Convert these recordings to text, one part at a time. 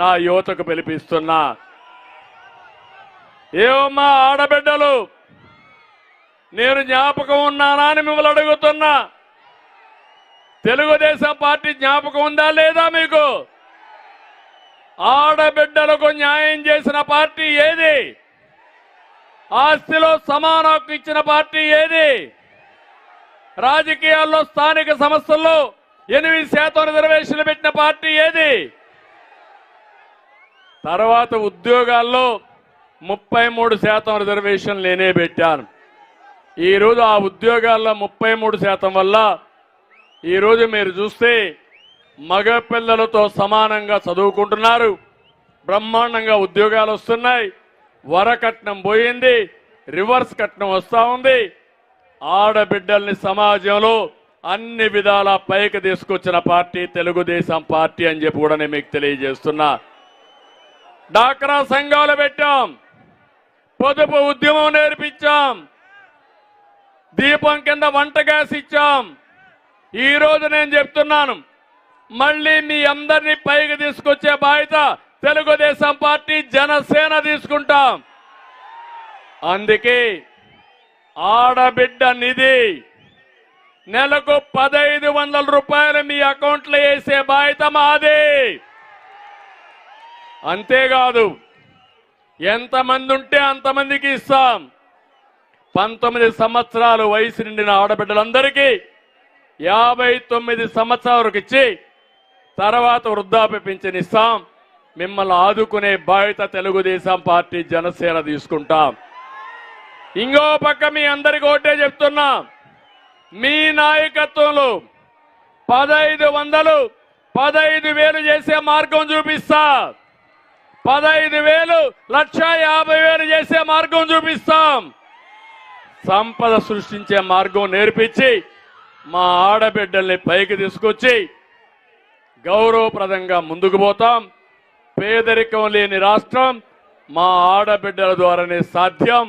నా యువతకు పిలిపిస్తున్నా. ఏమమ్మా ఆడబిడ్డలు? నేను జ్ఞాపకం ఉన్నానా అని మిమ్మల్ని అడుగుతున్నా. తెలుగుదేశం పార్టీ జ్ఞాపకం ఉందా లేదా మీకు? ఆడబిడ్డలకు న్యాయం చేసిన పార్టీ ఏది? ఆస్తిలో సమాన హక్కు ఇచ్చిన పార్టీ ఏది? రాజకీయాల్లో స్థానిక సంస్థల్లో ఎనిమిది శాతం రిజర్వేషన్లు పెట్టిన పార్టీ ఏది? తర్వాత ఉద్యోగాల్లో ముప్పై మూడు శాతం రిజర్వేషన్ లేనే పెట్టాను. ఈరోజు ఆ ఉద్యోగాల్లో ముప్పై మూడు శాతం వల్ల ఈరోజు మీరు చూస్తే మగ పిల్లలతో సమానంగా చదువుకుంటున్నారు. బ్రహ్మాండంగా ఉద్యోగాలు వస్తున్నాయి. వరకట్నం పోయింది. రివర్స్ కట్నం వస్తూ ఉంది. ఆడబిడ్డల్ని సమాజంలో అన్ని విధాల పైకి తీసుకొచ్చిన పార్టీ తెలుగుదేశం పార్టీ అని చెప్పి కూడా నేను మీకు తెలియజేస్తున్నా. డాక్రా సంఘాలు పెట్టాం. పొదుపు ఉద్యమం నేర్పించాం. దీపం కింద వంట గ్యాస్ ఇచ్చాం. ఈ రోజు నేను చెప్తున్నాను మళ్ళీ మీ అందరినీ పైకి తీసుకొచ్చే బాధ్యత తెలుగుదేశం పార్టీ జనసేన తీసుకుంటాం. అందుకే ఆడబిడ్డ నిధి నెలకు పదైదు వందల రూపాయలు మీ అకౌంట్లో వేసే బాధ్యత మాది. అంతేకాదు ఎంతమంది ఉంటే అంతమందికి ఇస్తాం పంతొమ్మిది సంవత్సరాలు వయసు నిండిన ఆడబిడ్డలందరికీ యాభై తొమ్మిది సంవత్సరాల వరకు ఇచ్చి తర్వాత వృద్ధాప్య పింఛన్ ఇస్తాం. మిమ్మల్ని ఆదుకునే బాధ్యత తెలుగుదేశం పార్టీ జనసేన తీసుకుంటాం. ఇంకో పక్క మీ అందరికి ఒకటే చెప్తున్నా. మీ నాయకత్వంలో పదహైదు వందలు పదహైదు వేలు చేసే మార్గం చూపిస్తా. పదహైదు వేలు లక్ష యాభై వేలు చేసే మార్గం చూపిస్తాం. సంపద సృష్టించే మార్గం నేర్పించి మా ఆడబిడ్డల్ని పైకి తీసుకొచ్చి గౌరవప్రదంగా ముందుకు పోతాం. పేదరికం లేని రాష్ట్రం మా ఆడబిడ్డల ద్వారానే సాధ్యం.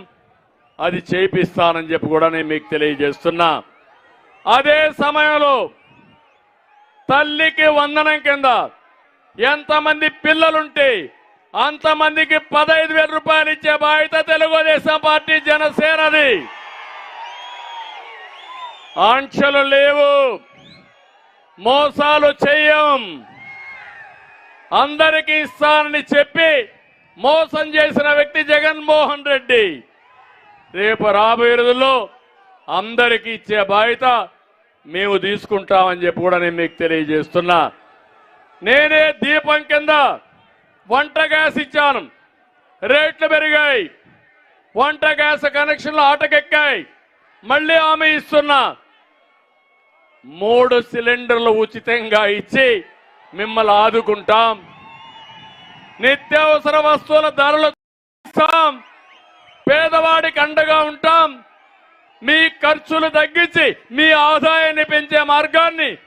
అది చేపిస్తానని చెప్పి కూడా నేను మీకు తెలియజేస్తున్నా. అదే సమయంలో తల్లికి వందనం కింద ఎంతమంది పిల్లలుంటే అంతమందికి పదహైదు వేల రూపాయలు ఇచ్చే బాధ్యత తెలుగుదేశం పార్టీ జనసేనది. ఆంక్షలు లేవు. మోసాలు చెయ్యం అందరికీ ఇస్తానని చెప్పి మోసం చేసిన వ్యక్తి జగన్మోహన్ రెడ్డి. రేపు రాబోయే రోజుల్లో అందరికీ ఇచ్చే బాధ్యత మేము తీసుకుంటామని చెప్పి కూడా నేను మీకు తెలియజేస్తున్నా. నేనే దీపం కింద వంట గ్యాస్ ఇచ్చాను. రేట్లు పెరిగాయి. వంట గ్యాస్ కనెక్షన్లు ఆటకెక్కాయి. మళ్ళీ ఆమె ఇస్తున్నా. మూడు సిలిండర్లు ఉచితంగా ఇచ్చి మిమ్మల్ని ఆదుకుంటాం. నిత్యావసర వస్తువుల ధరలు ఇస్తాం పేదవాడికి అండగా ఉంటాం. మీ ఖర్చులు తగ్గించి మీ ఆదాయాన్ని పెంచే మార్గాన్ని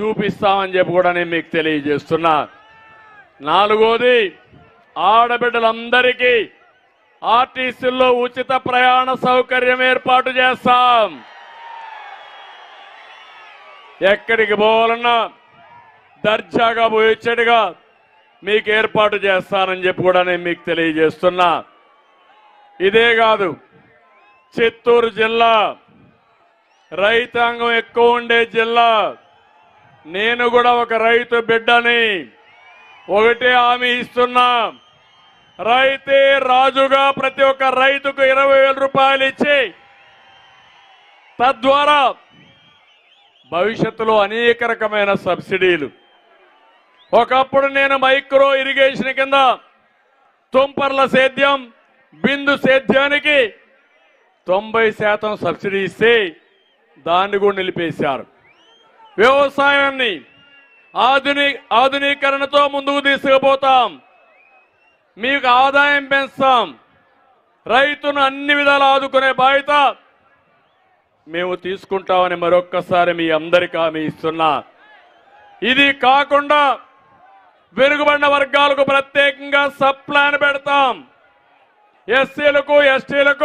చూపిస్తామని చెప్పి కూడా నేను మీకు తెలియజేస్తున్నా. నాలుగోది ఆడబిడ్డలందరికీ ఆర్టీసీల్లో ఉచిత ప్రయాణ సౌకర్యం ఏర్పాటు చేస్తాం. ఎక్కడికి పోవాలన్నా దర్జాగా పోయిచ్చడిగా మీకు ఏర్పాటు చేస్తానని చెప్పి కూడా నేను మీకు తెలియజేస్తున్నా. ఇదే కాదు చిత్తూరు జిల్లా రైతాంగం ఎక్కువ ఉండే జిల్లా. నేను కూడా ఒక రైతు బిడ్డని ఒకటే హామీ ఇస్తున్నా. రైతే రాజుగా ప్రతి ఒక్క రైతుకు ఇరవై వేల రూపాయలు ఇచ్చి తద్వారా భవిష్యత్తులో అనేక రకమైన సబ్సిడీలు. ఒకప్పుడు నేను మైక్రో ఇరిగేషన్ కింద తుంపర్ల సేద్యం బిందు సేద్యానికి తొంభై శాతం సబ్సిడీ ఇస్తే దాన్ని కూడా నిలిపేశారు. వ్యవసాయాన్ని ఆధుని ఆధునీకరణతో ముందుకు తీసుకుపోతాం. మీకు ఆదాయం పెంచుతాం. రైతును అన్ని విధాలు ఆదుకునే బాధ్యత మేము తీసుకుంటామని మరొక్కసారి మీ అందరికీ హామీ ఇస్తున్నా. ఇది కాకుండా వెనుకబడిన వర్గాలకు ప్రత్యేకంగా సబ్ ప్లాన్ పెడతాం. ఎస్సీలకు ఎస్టీలకు